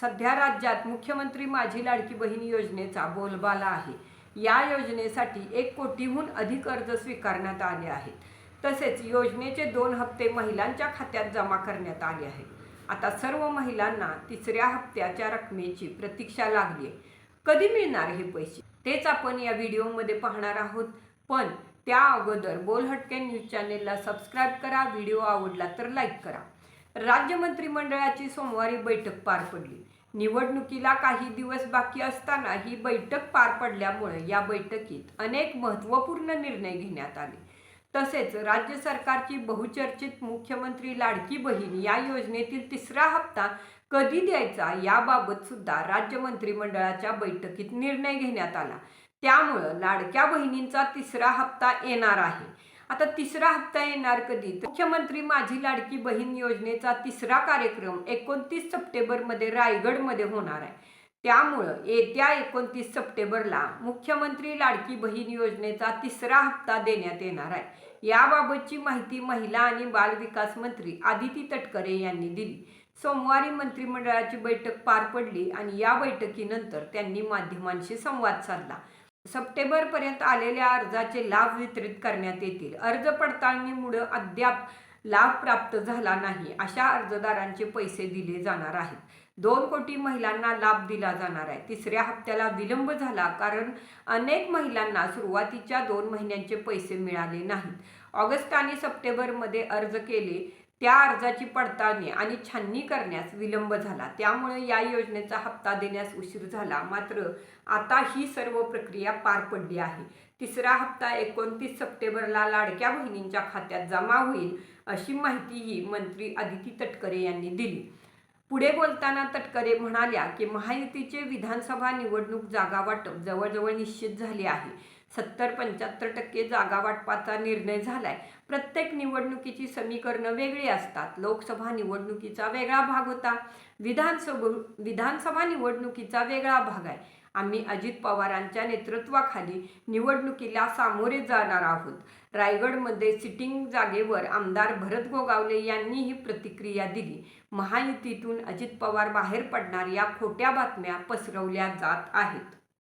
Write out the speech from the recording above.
सध्या राज्यात मुख्यमंत्री माझी लाडकी बहीण योजनेचा बोलबाला आहे. या योजनेसाठी एक कोटीहून अधिक अर्ज स्वीकारण्यात आले आहेत. तसेच योजनेचे दोन हप्ते महिलांच्या खात्यात जमा करण्यात आले आहेत. आता सर्व महिलांना तिसऱ्या हप्त्याच्या रकमेची प्रतीक्षा लागली आहे. कधी मिळणार हे पैसे? तेच आपण या व्हिडिओमध्ये पाहणार आहोत. पण त्या अगोदर बोलहटके न्यूज चॅनेलला सबस्क्राईब करा व्हिडिओ आवडला तर लाईक करा. राज्य मंत्रिमंडळाची सोमवारी बैठक पार पडली. निवडणुकीला काही दिवस बाकी असताना ही बैठक पार पडल्यामुळे या बैठकीत अनेक महत्त्वपूर्ण निर्णय घेण्यात आले. तसेच राज्य सरकारची बहुचर्चित मुख्यमंत्री लाडकी बहीण या योजनेतील तिसरा हप्ता कधी द्यायचा याबाबत सुद्धा राज्य मंत्रिमंडळाच्या बैठकीत निर्णय घेण्यात आला. त्यामुळं लाडक्या बहिणींचा तिसरा हप्ता येणार आहे. आता तिसरा हप्ता येणार कधी? मुख्यमंत्री माझी लाडकी बहीण योजनेचा तिसरा कार्यक्रम एकोणतीस सप्टेंबरमध्ये रायगडमध्ये होणार आहे. त्यामुळं येत्या एकोणतीस सप्टेंबरला मुख्यमंत्री लाडकी बहीण योजनेचा तिसरा हप्ता देण्यात येणार आहे. याबाबतची माहिती महिला आणि बाल विकास मंत्री आदिती तटकरे यांनी दिली. सोमवारी मंत्रिमंडळाची बैठक पार पडली आणि या बैठकीनंतर त्यांनी माध्यमांशी संवाद साधला. सप्टेंबरपर्यंत आलेल्या अर्जाचे लाभ वितरित करण्यात येतील. अर्ज पडताळणीमुळं अद्याप लाभ प्राप्त झाला नाही अशा अर्जदारांचे पैसे दिले जाणार आहेत. दोन कोटी महिलांना लाभ दिला जाणार आहे. तिसऱ्या हप्त्याला विलंब झाला कारण अनेक महिलांना सुरुवातीच्या दोन महिन्यांचे पैसे मिळाले नाहीत. ऑगस्ट आणि सप्टेंबरमध्ये अर्ज केले त्या अर्जाची पडताळणी आणि छाननी करण्यास विलंब झाला. त्यामुळे या योजनेचा हप्ता देण्यास उशीर झाला. मात्र आता ही सर्व प्रक्रिया पार पडली आहे. तिसरा हप्ता एकोणतीस सप्टेंबरला लाडक्या बहिणींच्या खात्यात जमा होईल अशी माहितीही मंत्री आदिती तटकरे यांनी दिली. पुढे बोलताना तटकरे म्हणाल्या की महायुतीचे विधानसभा निवडणूक जागा वाटप जवळजवळ निश्चित झाले आहे. सत्तर पंच्याहत्तर टक्के जागा वाटपाचा निर्णय झालाय. प्रत्येक निवडणुकीची समीकरणं वेगळी असतात. लोकसभा निवडणुकीचा वेगळा भाग होता. विधानसभा विधानसभा निवडणुकीचा वेगळा भाग आहे. आम्ही अजित पवारांच्या नेतृत्वाखाली निवडणुकीला सामोरे जाणार आहोत. रायगडमध्ये सिटिंग जागेवर आमदार भरत गोगावले यांनी ही प्रतिक्रिया दिली. महायुतीतून अजित पवार बाहेर पडणार या खोट्या बातम्या पसरवल्या जात आहेत.